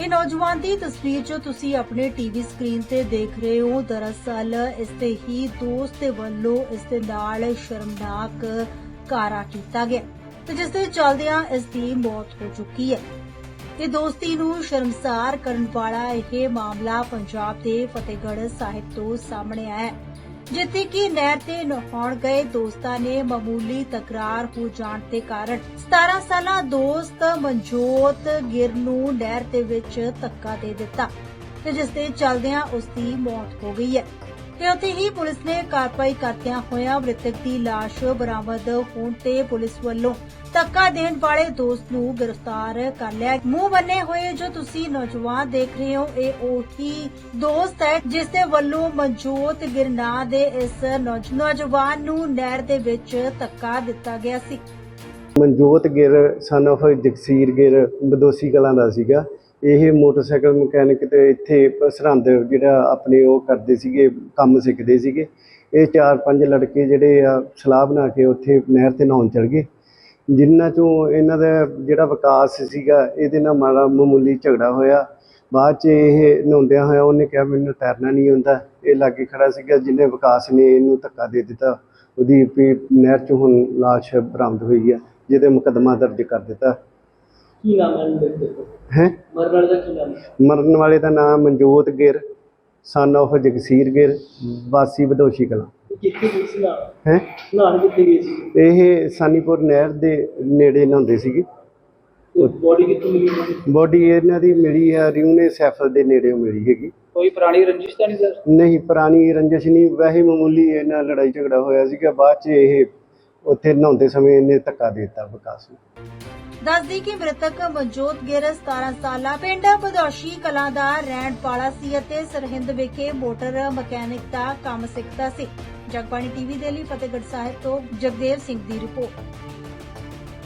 ਇਹ ਨੌਜਵਾਨ ਦੀ ਤਸਵੀਰ ਜੋ ਤੁਸੀਂ ਆਪਣੇ ਟੀਵੀ ਸਕਰੀਨ ਤੇ ਦੇਖ ਰਹੇ ਹੋ, ਦਰਅਸਲ ਇਸ ਦੇ ਹੀ ਦੋਸਤ ਦੇ ਵੱਲੋਂ ਇਸ ਦੇ ਨਾਲ ਸ਼ਰਮਨਾਕ ਕਾਰਾ ਕੀਤਾ ਗਿਆ। ਤੇ ਜਿਸ ਦੇ ਚੱਲਦਿਆਂ ਇਸ ਦੀ ਮੌਤ ਹੋ ਚੁੱਕੀ ਹੈ। ਤੇ ਦੋਸਤੀ ਨੂੰ ਸ਼ਰਮਸਾਰ ਕਰਨ ਵਾਲਾ ਇਹ ਮਾਮਲਾ ਪੰਜਾਬ ਦੇ ਫਤਿਹਗੜ੍ਹ ਸਾਹਿਬ ਤੋਂ ਸਾਹਮਣੇ ਆਇਆ ਹੈ। ਜਿੱਥੇ ਕਿ ਨਹਿਰ ਤੇ ਨਹਾਉਣ ਗਏ ਦੋਸਤਾਂ ਨੇ ਮਾਮੂਲੀ ਤਕਰਾਰ ਹੋ ਜਾਣ ਦੇ ਕਾਰਨ 17 ਸਾਲਾ ਦੋਸਤ ਮਨਜੋਤ ਗਿਰ ਨੂੰ ਨਹਿਰ ਦੇ ਵਿੱਚ ਧੱਕਾ ਦੇ ਦਿੱਤਾ ਤੇ ਜਿਸ ਦੇ ਚੱਲਦਿਆਂ ਉਸ ਦੀ ਮੌਤ ਹੋ ਗਈ ਹੈ। ਤੇ ਉੱਥੇ ਹੀ ਪੁਲਿਸ ਨੇ ਕਾਰਵਾਈ ਕਰਦਿਆਂ ਹੋਇਆਂ ਮ੍ਰਿਤਕ ਦੀ ਲਾਸ਼ ਬਰਾਮਦ ਹੋਣ ਤੇ ਪੁਲਿਸ ਵੱਲੋਂ ਧੱਕਾ ਦੇਣ ਵਾਲੇ ਦੋਸਤ ਨੂੰ ਗ੍ਰਿਫਤਾਰ ਕਰ ਲਿਆ। ਮੂੰਹ ਬੰਨੇ ਹੋਏ ਜੋ ਤੁਸੀਂ ਨੌਜਵਾਨ ਦੇਖ ਰਹੇ ਹੋ, ਇਹ ਉਹੀ ਦੋਸਤ ਹੈ ਜਿਸ ਦੇ ਵੱਲੋਂ ਮਨਜੋਤ ਗਿਰਨਾ ਦੇ ਇਸ ਨੌਜਵਾਨ ਨੂੰ ਨਹਿਰ ਦੇ ਵਿੱਚ ਧੱਕਾ ਦਿੱਤਾ ਗਿਆ ਸੀ। ਮਨਜੋਤ ਗਿਰ ਸਨ of ਜਗਸੀਰ ਗਿਰ ਬਦੋਸੀ ਕਲਾਂ ਦਾ ਸੀਗਾ। ਇਹ ਮੋਟਰਸਾਈਕਲ ਮਕੈਨਿਕ ਤੇ ਇੱਥੇ ਸਰਹੰਦ ਜਿਹੜਾ ਆਪਣੇ ਉਹ ਕਰਦੇ ਸੀਗੇ, ਕੰਮ ਸਿੱਖਦੇ ਸੀਗੇ। ਇਹ ਚਾਰ ਪੰਜ ਲੜਕੇ ਜਿਹੜੇ ਆ, ਸਲਾਹ ਬਣਾ ਕੇ ਉੱਥੇ ਨਹਿਰ ਤੇ ਨਹਾਉਣ ਚੜ ਗਏ। ਜਿਨ੍ਹਾਂ ਚੋਂ ਇਹਨਾਂ ਦਾ ਜਿਹੜਾ ਵਿਕਾਸ ਸੀਗਾ, ਇਹਦੇ ਨਾਲ ਮਾੜਾ ਮਾਮੂਲੀ ਝਗੜਾ ਹੋਇਆ। ਬਾਅਦ ਚ ਇਹ ਨਹਾਉਂਦਿਆਂ ਹੋਇਆ ਉਹਨੇ ਕਿਹਾ, ਮੈਨੂੰ ਤੈਰਨਾ ਨਹੀਂ ਆਉਂਦਾ। ਇਹ ਲਾਗੇ ਖੜਾ ਸੀਗਾ, ਜਿਹਨੇ ਵਿਕਾਸ ਨੇ ਇਹਨੂੰ ਧੱਕਾ ਦੇ ਦਿੱਤਾ। ਉਹਦੀ ਵੀ ਨਹਿਰ ਚ ਹੁਣ ਲਾਸ਼ ਬਰਾਮਦ ਹੋਈ ਆ, ਜਿਹਦੇ ਮੁਕੱਦਮਾ ਦਰਜ ਕਰ ਦਿੱਤਾ। ਕੀ ਨਾਮ ਹੈ ਮਰਨ ਵਾਲੇ ਦਾ ਕੀ ਨਾਮ ਹੈ? ਮਰਨ ਵਾਲੇ ਦਾ ਨਾਮ ਮਨਜੋਤ ਗਿਰ ਸਨ of ਜਗਸੀਰ ਗਿਰ ਵਾਸੀ ਬਦੋਸ਼ੀ ਕਲਾਂ। ਕਿੱਥੇ ਸੀ ਹੈ? ਨਾਨ ਕਿੱਥੇ ਗਈ ਸੀ? ਇਹ ਸਾਨੀਪੁਰ ਨਹਿਰ ਦੇ ਨੇੜੇ ਨਹਾਉਂਦੇ ਸੀਗੇ। ਬੋਡੀ ਕਿੱਥੋਂ ਮਿਲੀ? ਬੋਡੀ ਇਹਨਾਂ ਦੀ ਮਿਲੀ ਆ ਰਿਊਨੇ ਸੈਫਲ ਦੇ ਨੇੜੇ ਮਿਲੀ ਹੈਗੀ। ਕੋਈ ਪੁਰਾਣੀ ਰੰਜਿਸ਼ ਤਾਂ ਨਹੀਂ ਸਰ? ਨਹੀਂ ਪੁਰਾਣੀ ਰੰਜਿਸ਼ ਨਹੀਂ। ਵੈਸੇ ਮਾਮੂਲੀ ਇਹਨਾਂ ਲੜਾਈ ਝਗੜਾ ਹੋਇਆ ਸੀਗਾ। ਬਾਅਦ ਚ ਇਹ ਉੱਥੇ ਨਹਾਉਂਦੇ ਸਮੇਂ ਇਹਨੇ ਧੱਕਾ ਦੇ ਦਿੱਤਾ ਵਿਕਾਸ ਨੂੰ। ਦੱਸਦੀ ਕਿ ਮ੍ਰਿਤਕ ਮਨਜੋਤ ਗਿਰ 17 ਸਾਲਾ, ਪਿੰਡ ਬਦੌਸ਼ੀ ਕਲਾਂ ਦਾ ਰਹਿਣ ਵਾਲਾ ਸੀ ਅਤੇ ਸਰਹਿੰਦ ਵਿਖੇ ਮੋਟਰ ਮਕੈਨਿਕ ਦਾ ਕੰਮ ਸਿੱਖਦਾ ਸੀ। ਜਗਬਾਣੀ ਟੀਵੀ ਦੇ ਲਈ ਫਤਿਹਗੜ੍ਹ ਸਾਹਿਬ ਤੋਂ ਜਗਦੇਵ ਸਿੰਘ ਦੀ ਰਿਪੋਰਟ।